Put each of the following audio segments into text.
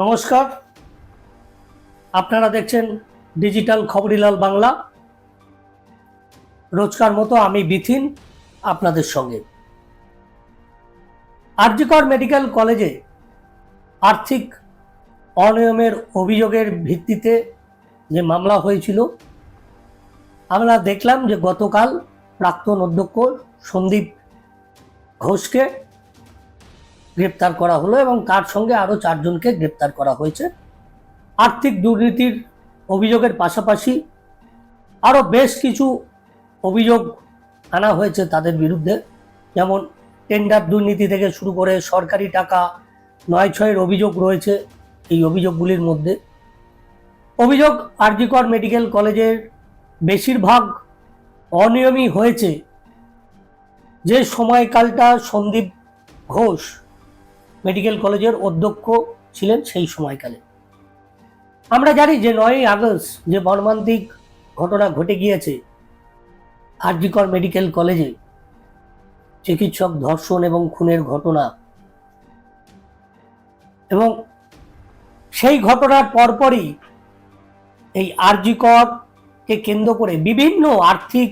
নমস্কার। আপনারা দেখছেন ডিজিটাল খবরিলাল বাংলা। রোজকার মতো আমি বিথিন আপনাদের সঙ্গে। আরজিকর মেডিকেল কলেজে আর্থিক অনিয়মের অভিযোগের ভিত্তিতে যে মামলা হয়েছিল, আমরা দেখলাম যে গতকাল প্রাক্তন অধ্যক্ষ সন্দীপ ঘোষকে গ্রেপ্তার করা হলো এবং তার সঙ্গে আরও চারজনকে গ্রেপ্তার করা হয়েছে। আর্থিক দুর্নীতির অভিযোগের পাশাপাশি আরও বেশ কিছু অভিযোগ আনা হয়েছে তাদের বিরুদ্ধে। যেমন টেন্ডার দুর্নীতি থেকে শুরু করে সরকারি টাকা নয় ছয়ের অভিযোগ রয়েছে এই অভিযোগগুলির মধ্যে। অভিযোগ আরজিকর মেডিকেল কলেজের বেশিরভাগ অনিয়মই হয়েছে। যে সময়কালটা সন্দীপ ঘোষ মেডিকেল কলেজের অধ্যক্ষ ছিলেন সেই সময়কালে। আমরা জানি যে নয়ই আগস্ট যে মর্মান্তিক ঘটনা ঘটে গিয়েছে আরজিকর মেডিকেল কলেজে। চিকিৎসক ধর্ষণ এবং খুনের ঘটনা। এবং সেই ঘটনার পরপরই এই আরজিকরকে কেন্দ্র করে বিভিন্ন আর্থিক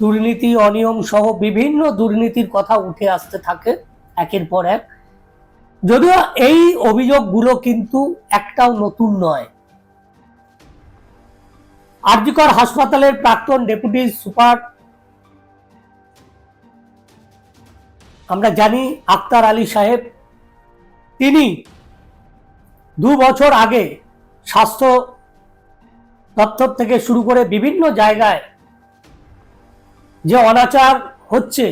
দুর্নীতি, অনিয়ম সহ বিভিন্ন দুর্নীতির কথা উঠে আসতে থাকে একের পর এক। যদিও এই অভিযোগগুলো কিন্তু একটাও নতুন নয়। আরজিকর হাসপাতালের প্রাক্তন ডেপুটি সুপার আমরা জানি আক্তার আলী সাহেব, তিনি দু বছর আগে স্বাস্থ্য দপ্তর থেকে শুরু করে বিভিন্ন জায়গায় যে অনাচার হচ্ছে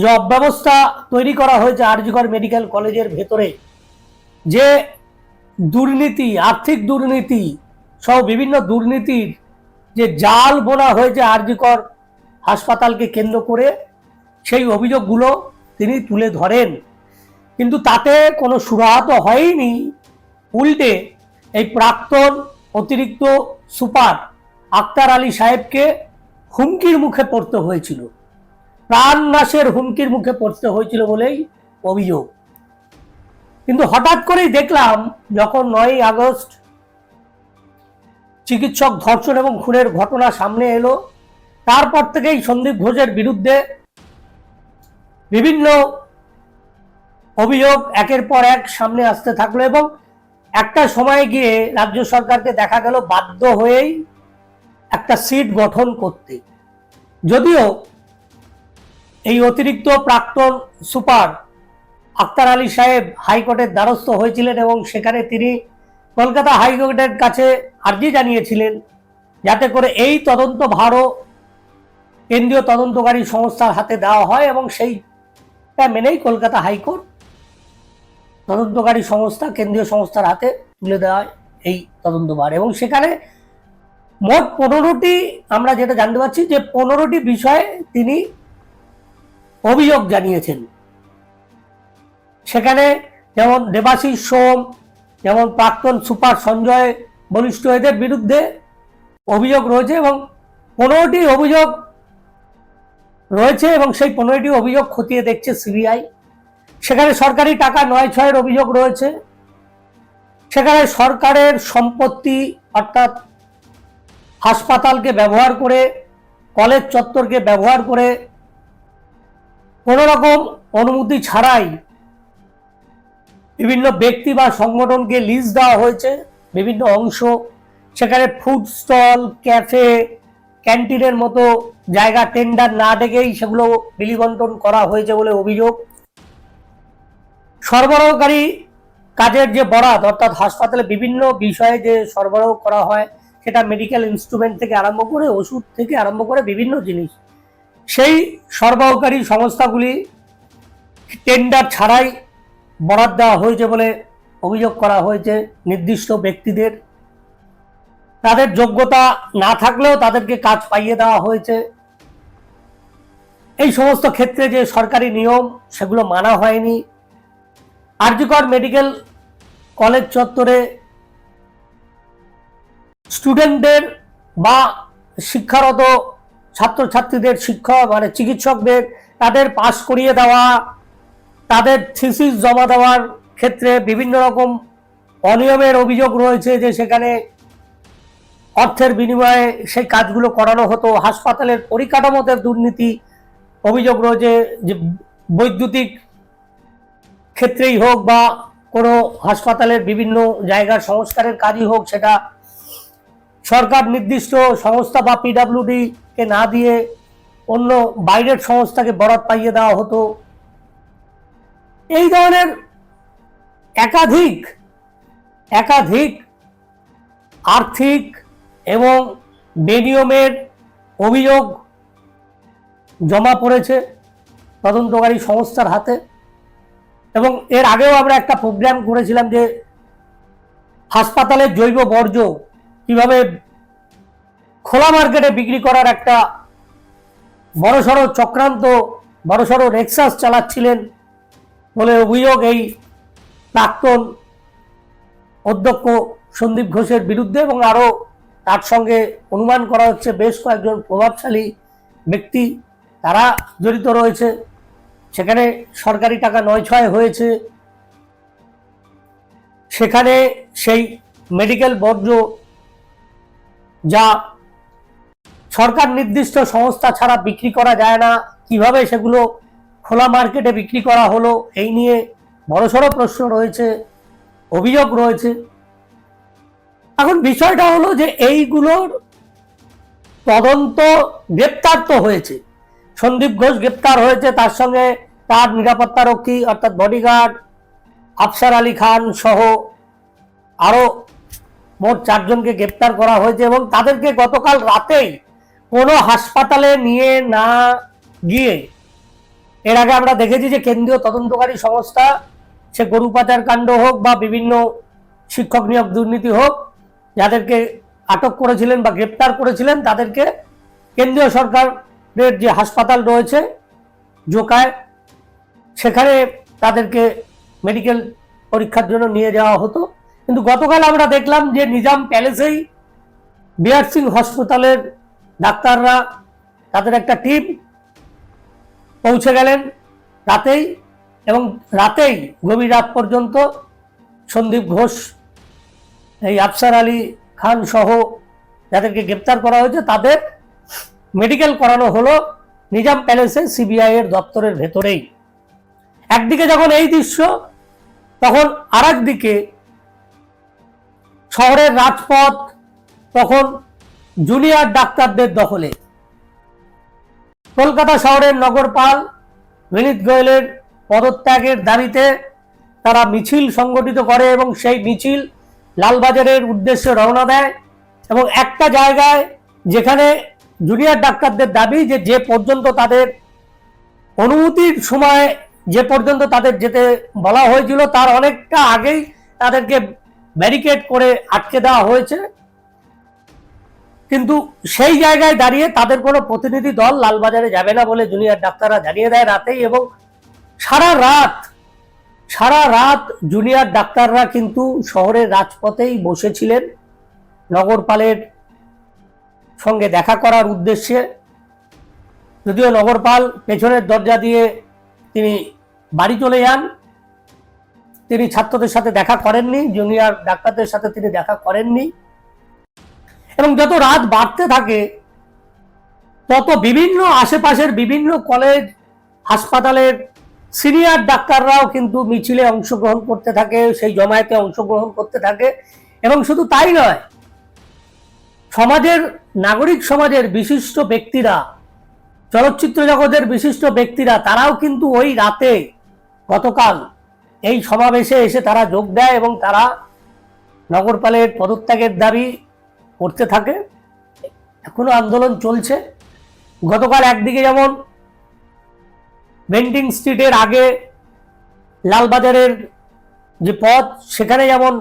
যে অব্যবস্থা তৈরি করা হয়েছে আরজিকর মেডিকেল কলেজের ভেতরে। যে দুর্নীতি, আর্থিক দুর্নীতি সহ বিভিন্ন দুর্নীতির যে জাল বোনা হয়েছে আরজিকর হাসপাতালকে কেন্দ্র করে, সেই অভিযোগগুলো তিনি তুলে ধরেন। কিন্তু তাতে কোনো সুরাহা তো হয়নি। উল্টে এই প্রাক্তন অতিরিক্ত সুপার আক্তার আলী সাহেবকে হুমকির মুখে পড়তে হয়েছিল। প্রাণ নাশের হুমকির মুখে পড়তে হয়েছিল বলেই অভিযোগ। কিন্তু হঠাৎ করেই দেখলাম, যখন নয়ই আগস্ট চিকিৎসক ধর্ষণ এবং খুনের ঘটনা সামনে এলো, তারপর থেকেই সন্দীপ ঘোষের বিরুদ্ধে বিভিন্ন অভিযোগ একের পর এক সামনে আসতে থাকল এবং একটা সময় গিয়ে রাজ্য সরকারকে দেখা গেল বাধ্য হয়েই একটা সিট গঠন করতে। যদিও এই অতিরিক্ত প্রাক্তন সুপার আক্তার আলী সাহেব হাইকোর্টের দ্বারস্থ হয়েছিলেন এবং সেখানে তিনি কলকাতা হাইকোর্টের কাছে আর্জি জানিয়েছিলেন যাতে করে এই তদন্ত ভারও কেন্দ্রীয় তদন্তকারী সংস্থার হাতে দেওয়া হয় এবং সেইটা মেনেই কলকাতা হাইকোর্ট তদন্তকারী সংস্থা, কেন্দ্রীয় সংস্থার হাতে তুলে দেওয়া হয় এই তদন্তভার। এবং সেখানে মোট পনেরোটি আমরা যেটা জানতে পারছি যে পনেরোটি বিষয়ে তিনি অভিযোগ জানিয়েছেন। সেখানে যেমন দেবাশিস সোম, যেমন প্রাক্তন সুপার সঞ্জয় বলিষ্ঠ এদের বিরুদ্ধে অভিযোগ রয়েছে এবং পনেরোটি অভিযোগ রয়েছে এবং সেই পনেরোটি অভিযোগ খতিয়ে দেখছে সিবিআই। সেখানে সরকারি টাকা নয় ছয়ের অভিযোগ রয়েছে। সেখানে সরকারের সম্পত্তি অর্থাৎ হাসপাতালকে ব্যবহার করে, কলেজ চত্বরকে ব্যবহার করে কোনো রকম অনুমতি ছাড়াই বিভিন্ন ব্যক্তি বা সংগঠনকে লিজ দেওয়া হয়েছে, বিভিন্ন অংশ। সেখানে ফুড স্টল ক্যাফে ক্যান্টিনের মতো জায়গা টেন্ডার না ডেকেই সেগুলো বিলিবন্টন করা হয়েছে বলে অভিযোগ। সরবরাহকারী কাজের যে বরাদ অর্থাৎ হাসপাতালে বিভিন্ন বিষয়ে যে সরবরাহ করা হয়, সেটা মেডিকেল ইনস্ট্রুমেন্ট থেকে আরম্ভ করে, ওষুধ থেকে আরম্ভ করে বিভিন্ন জিনিস। সেই সরবরাহকারী সংস্থাগুলি টেন্ডার ছাড়াই বরাদ দেওয়া হয়েছে বলে অভিযোগ করা হয়েছে নির্দিষ্ট ব্যক্তিদের। তাদের যোগ্যতা না থাকলেও তাদেরকে কাজ পাইয়ে দেওয়া হয়েছে। এই সমস্ত ক্ষেত্রে যে সরকারি নিয়ম, সেগুলো মানা হয়নি। আরজিকর মেডিকেল কলেজ চত্বরে স্টুডেন্টদের বা শিক্ষারত ছাত্রছাত্রীদের শিক্ষক মানে চিকিৎসকদের তাদের পাস করিয়ে দেওয়া, তাদের থিসিস জমা দেওয়ার ক্ষেত্রে বিভিন্ন রকম অনিয়মের অভিযোগ রয়েছে যে সেখানে অর্থের বিনিময়ে সেই কাজগুলো করানো হতো। হাসপাতালের পরিকাঠামোতে দুর্নীতি অভিযোগ রয়েছে যে বৈদ্যুতিক ক্ষেত্রেই হোক বা কোনো হাসপাতালের বিভিন্ন জায়গার সংস্কারের কাজই হোক সেটা সরকার নির্দিষ্ট সংস্থা বা পিডাব্লিউডি কে না দিয়ে অন্য বাইরের সংস্থাকে বরাদ পাইয়ে দেওয়া হতো। এই ধরনের একাধিক একাধিক আর্থিক এবং বেনিয়মের অভিযোগ জমা পড়েছে তদন্তকারী সংস্থার হাতে এবং এর আগেও আমরা একটা প্রোগ্রাম করেছিলাম যে হাসপাতালের জৈব বর্জ্য খোলা মার্কেটে বিক্রি করার একটা বড়সড় চক্রান্ত, বড়সড় রেক্সাস চালাচ্ছিলেন বলে অভিযোগ এই প্রাক্তন অধ্যক্ষ সন্দীপ ঘোষের বিরুদ্ধে এবং আরও তার সঙ্গে অনুমান করা হচ্ছে বেশ কয়েকজন প্রভাবশালী ব্যক্তি তারা জড়িত রয়েছে। সেখানে সরকারি টাকা নয় ছয় হয়েছে। সেখানে সেই মেডিকেল বর্জ্য যা সরকার নির্দিষ্ট সংস্থা ছাড়া বিক্রি করা যায় না। কীভাবে সেগুলো খোলা মার্কেটে বিক্রি করা হলো, এই নিয়ে বড়সড় প্রশ্ন রয়েছে, অভিযোগ রয়েছে। এখন বিষয়টা হলো যে এইগুলোর তদন্ত গ্রেপ্তার তো হয়েছে। সন্দীপ ঘোষ গ্রেপ্তার হয়েছে, তার সঙ্গে তার নিরাপত্তারক্ষী অর্থাৎ বডিগার্ড আফসার আলী খান সহ আরও মোট চারজনকে গ্রেপ্তার করা হয়েছে এবং তাদেরকে গতকাল রাতেই কোনো হাসপাতালে নিয়ে না গিয়ে এর আগে আমরা দেখেছি যে কেন্দ্রীয় তদন্তকারী সংস্থা, সে গরু পাচার কাণ্ড হোক বা বিভিন্ন শিক্ষক নিয়োগ দুর্নীতি হোক, যাদেরকে আটক করেছিলেন বা গ্রেপ্তার করেছিলেন, তাদেরকে কেন্দ্রীয় সরকারের যে হাসপাতাল রয়েছে, জোকায়, সেখানে তাদেরকে মেডিকেল পরীক্ষার জন্য নিয়ে যাওয়া হতো। কিন্তু গতকাল আমরা দেখলাম যে নিজাম প্যালেসেই বিআর সিং হসপিটালের ডাক্তাররা তাদের একটা টিম পৌঁছে গেলেন রাতেই এবং রাতেই গভীর রাত পর্যন্ত সন্দীপ ঘোষ, এই আফসার আলী খান সহ যাদেরকে গ্রেপ্তার করা হয়েছে, তাদের মেডিকেল করানো হলো নিজাম প্যালেসে সিবিআই এর দপ্তরের ভেতরেই। একদিকে যখন এই দৃশ্য, তখন আর দিকে শহরের রাজপথ তখন জুনিয়র ডাক্তারদের দখলে। কলকাতা শহরের নগরপাল বিনীত গোয়েলের পদত্যাগের দাবিতে তারা মিছিল সংগঠিত করে এবং সেই মিছিল লালবাজারের উদ্দেশ্যে রওনা দেয় এবং একটা জায়গায় যেখানে জুনিয়র ডাক্তারদের দাবি যে যে পর্যন্ত তাদের অনুমতির সময় যে পর্যন্ত তাদের যেতে বলা হয়েছিল, তার অনেকটা আগেই তাদেরকে ব্যারিকেড করে আটকে দেওয়া হয়েছে। কিন্তু সেই জায়গায় দাঁড়িয়ে তাদের কোনো প্রতিনিধি দল লালবাজারে যাবে না বলে জুনিয়র ডাক্তাররা জানিয়ে দেয় রাতেই এবং সারা রাত সারা রাত জুনিয়র ডাক্তাররা কিন্তু শহরের রাজপথেই বসেছিলেন নগরপালের সঙ্গে দেখা করার উদ্দেশ্যে। যদিও নগরপাল পেছনের দরজা দিয়ে তিনি বাড়ি চলে যান তিনি ছাত্রদের সাথে দেখা করেননি জুনিয়র ডাক্তারদের সাথে তিনি দেখা করেননি। এবং যত রাত বাড়তে থাকে, তত বিভিন্ন আশেপাশের বিভিন্ন কলেজ হাসপাতালের সিনিয়র ডাক্তাররাও কিন্তু মিছিলে অংশগ্রহণ করতে থাকে, সেই জমায়েতে অংশগ্রহণ করতে থাকে। এবং শুধু তাই নয়, সমাজের, নাগরিক সমাজের বিশিষ্ট ব্যক্তিরা, চলচ্চিত্র জগতের বিশিষ্ট ব্যক্তিরা, তারাও কিন্তু ওই রাতে গতকাল এই সমাবেশে এসে তারা যোগ দেয় এবং তারা নগরপালের পদত্যাগের দাবি করতে থাকে। এখনও আন্দোলন চলছে। গতকাল একদিকে যেমন বেন্টিং স্ট্রিটের আগে লালবাজারের যে পথ, সেখানে যেমন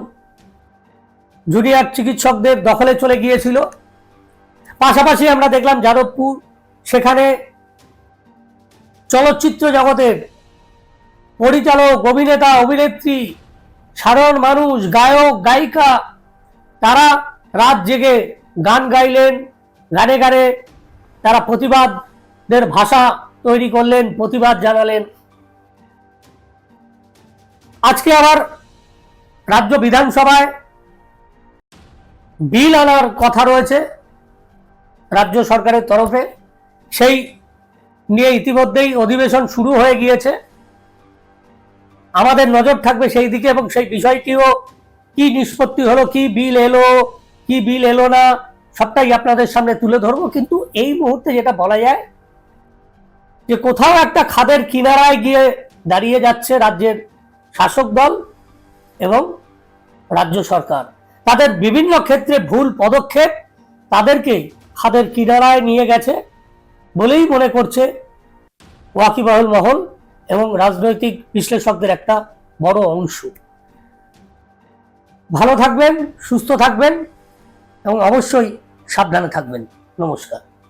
জুনিয়র চিকিৎসকদের দখলে চলে গিয়েছিল। পাশাপাশি আমরা দেখলাম যাদবপুর, সেখানে চলচ্চিত্র জগতের পরিচালক, অভিনেতা, অভিনেত্রী, সাধারণ মানুষ, গায়ক, গায়িকা, তারা রাত জেগে গান গাইলেন, গানে গানে তারা প্রতিবাদের ভাষা তৈরি করলেন, প্রতিবাদ জানালেন। আজকে আবার রাজ্য বিধানসভায় বিল আনার কথা রয়েছে রাজ্য সরকারের তরফে। সেই নিয়ে ইতিমধ্যেই অধিবেশন শুরু হয়ে গিয়েছে। আমাদের নজর থাকবে সেই দিকে এবং সেই বিষয়টিও কি নিষ্পত্তি হলো, কি বিল এলো, কি বিল এলো না, সবটাই আপনাদের সামনে তুলে ধরবো। কিন্তু এই মুহূর্তে যেটা বলা যায় যে কোথাও একটা খাদের কিনারায় গিয়ে দাঁড়িয়ে যাচ্ছে রাজ্যের শাসক দল এবং রাজ্য সরকার। তাদের বিভিন্ন ক্ষেত্রে ভুল পদক্ষেপ তাদেরকে খাদের কিনারায় নিয়ে গেছে বলেই মনে করছে ওয়াকিবাহুল মহল। এবং রাজনৈতিক বিশ্লেষকদের একটা বড় অংশ। ভালো থাকবেন, সুস্থ থাকবেন এবং অবশ্যই সাবধানে থাকবেন। নমস্কার।